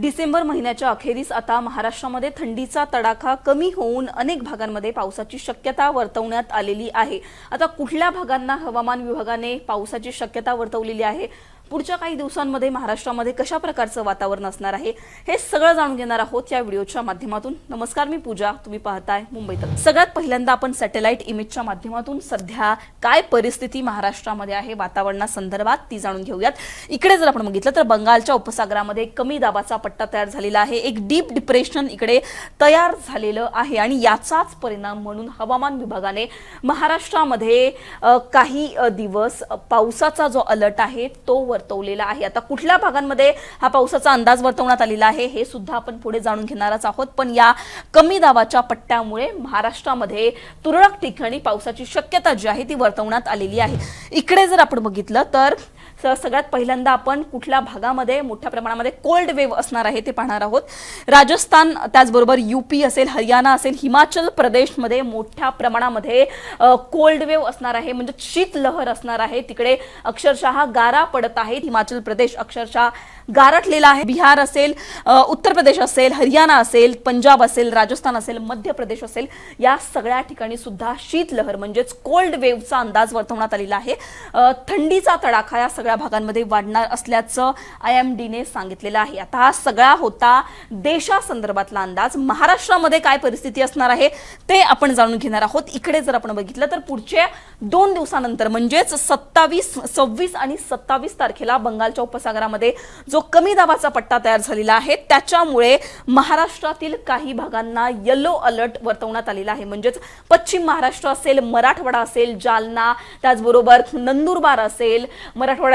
डिसेंबर महिन्याच्या अखेरीस आता महाराष्ट्रामध्ये थंडीचा तडाखा कमी होऊन अनेक भागांमध्ये पावसाची शक्यता वर्तवण्यात आलेली आहे. आता कुठल्या भागांना हवामान विभागाने पावसाची शक्यता वर्तवलेली आहे? पुढच्या काही दिवसांमध्ये महाराष्ट्रामध्ये कशा प्रकारचं वातावरण असणार आहे हे सगळं जाणून घेणार आहोत या व्हिडिओच्या माध्यमातून. नमस्कार मी पूजा. तुम्ही पाहताय मुंबईत. सगळ्यात पहिल्यांदा आपण सॅटेलाइट इमेजच्या माध्यमातून सध्या काय परिस्थिती महाराष्ट्रामध्ये आहे वातावरणासंदर्भात ती जाणून घेऊयात. इकडे जर आपण बघितलं तर बंगालच्या उपसागरामध्ये कमी दाबाचा पट्टा तयार झालेला आहे. एक डीप डिप्रेशन इकडे तयार झालेलं आहे आणि याचाच परिणाम म्हणून हवामान विभागाने महाराष्ट्रामध्ये काही दिवस पावसाचा जो अलर्ट आहे तो वर्तवलेला आहे. आता कुठल्या भागांमध्ये हा पावसाचा अंदाज वर्तवण्यात आलेला आहे हे सुद्धा आपण पुढे जाणून घेणारच आहोत. पण या कमी दाबाच्या पट्ट्यामुळे महाराष्ट्रामध्ये तुरळक ठिकाणी पावसाची शक्यता जी आहे ती वर्तवण्यात आलेली आहे. इकडे जर आपण बघितलं तर तर सगळ्यात पहिल्यांदा आपण कुठल्या भागामध्ये मोठ्या प्रमाणामध्ये कोल्ड वेव्ह असणार आहे ते पाहणार आहोत. राजस्थान त्याचबरोबर युपी असेल हरियाणा असेल हिमाचल प्रदेशमध्ये मोठ्या प्रमाणामध्ये कोल्ड वेव्ह असणार आहे. म्हणजे शीतलहर असणार आहे. तिकडे अक्षरशः गारा पडत आहेत. हिमाचल प्रदेश अक्षरशः गारटलेला आहे. बिहार असेल उत्तर प्रदेश असेल हरियाणा असेल पंजाब असेल राजस्थान असेल मध्य प्रदेश असेल या सगळ्या ठिकाणी सुद्धा शीतलहर म्हणजेच कोल्ड वेव्हचा अंदाज वर्तवण्यात आलेला आहे. थंडीचा तडाखा या सगळ्या भागांमध्ये वाढणार असल्याचं आय एम डीने सांगितलेलं आहे. आता हा सगळा होता देशासंदर्भातला अंदाज. महाराष्ट्रामध्ये काय परिस्थिती असणार आहे ते आपण जाणून घेणार आहोत. इकडे जर आपण बघितलं तर पुढच्या दोन दिवसानंतर म्हणजेच सत्तावीस सव्वीस आणि सत्तावीस तारखेला बंगालच्या उपसागरामध्ये जो कमी दाबाचा पट्टा तयार झालेला आहे त्याच्यामुळे महाराष्ट्रातील काही भागांना येलो अलर्ट वर्तवण्यात आलेला आहे. म्हणजेच पश्चिम महाराष्ट्र असेल मराठवाडा असेल जालना त्याचबरोबर नंदुरबार असेल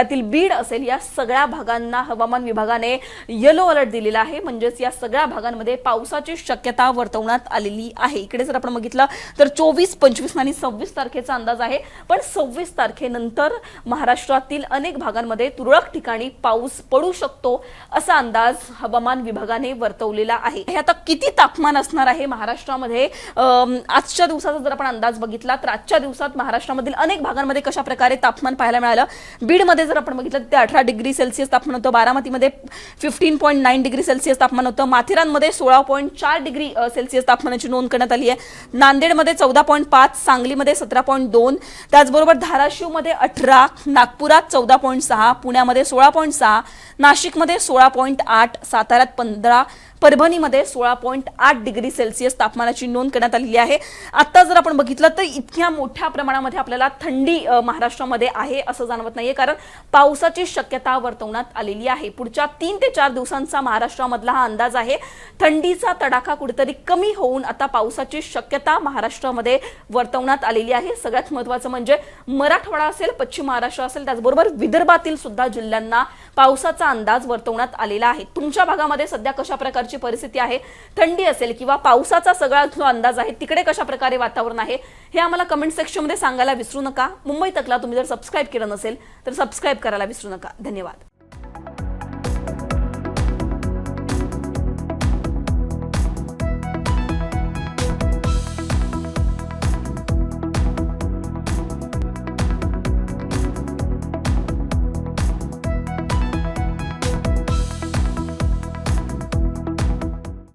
मराठवाड्यातील बीड असेल या सगळ्या भागांना हवामान विभागाने येलो अलर्ट दिलेला आहे. म्हणजेच या सगळ्या भागांमध्ये पावसाची शक्यता वर्तवण्यात आलेली आहे. इकडे जर आपण बघितलं तर चोवीस पंचवीस आणि सव्वीस तारखेचा अंदाज आहे. पण सव्वीस तारखेनंतर महाराष्ट्रातील अनेक भागांमध्ये तुरळक ठिकाणी पाऊस पडू शकतो असा अंदाज हवामान विभागाने वर्तवलेला आहे. हे आता किती तापमान असणार आहे महाराष्ट्रामध्ये? आजच्या दिवसाचा जर आपण अंदाज बघितला तर आजच्या दिवसात महाराष्ट्रामधील अनेक भागांमध्ये कशा प्रकारे तापमान पाहायला मिळालं? बीडमध्ये जर आपण बघितलं तर ते अठरा डिग्री सेल्सिअस तापमान होतं बारामतीमध्ये fifteen point nine degree Celsius तापमान होतं माथेरानमध्ये सोळा पॉईंट चार डिग्री सेल्सिअस तापमानाची नोंद करण्यात आली आहे. नांदेडमध्ये चौदा पॉईंट पाच सांगलीमध्ये सतरा पॉईंट दोन त्याचबरोबर धाराशिवमध्ये अठरा नागपुरात चौदा पॉईंट सहा पुण्यामध्ये सोळा पॉईंट सहा नाशिकमध्ये सोळा पॉईंट आठ साताऱ्यात पंधरा परभणीमध्ये सोळा पॉईंट आठ डिग्री सेल्सिअस तापमानाची नोंद करण्यात आलेली आहे. आता जर आपण बघितलं तर इतक्या मोठ्या प्रमाणामध्ये आपल्याला थंडी महाराष्ट्रामध्ये आहे असं जाणवत नाहीये. कारण पावसाची शक्यता वर्तवण्यात आलेली आहे. पुढच्या तीन ते चार दिवसांचा महाराष्ट्रामधला हा अंदाज आहे. थंडीचा तडाखा कुठेतरी कमी होऊन आता पावसाची शक्यता महाराष्ट्रामध्ये वर्तवण्यात आलेली आहे. सगळ्यात महत्त्वाचं म्हणजे मराठवाडा असेल पश्चिम महाराष्ट्र असेल त्याचबरोबर विदर्भातील सुद्धा जिल्ह्यांना पावसाचा अंदाज वर्तवण्यात आलेला आहे. तुमच्या भागामध्ये सध्या कशा प्रकारची परिस्थिती आहे. थंडी असेल किंवा पावसाचा सगळा जो अंदाज आहे तिकडे कशा प्रकारे वातावरण आहे हे आम्हाला कमेंट सेक्शनमध्ये सांगायला विसरू नका. मुंबई तकला तुम्ही जर सबस्क्राईब केलं नसेल तर सबस्क्राईब करायला विसरू नका. धन्यवाद.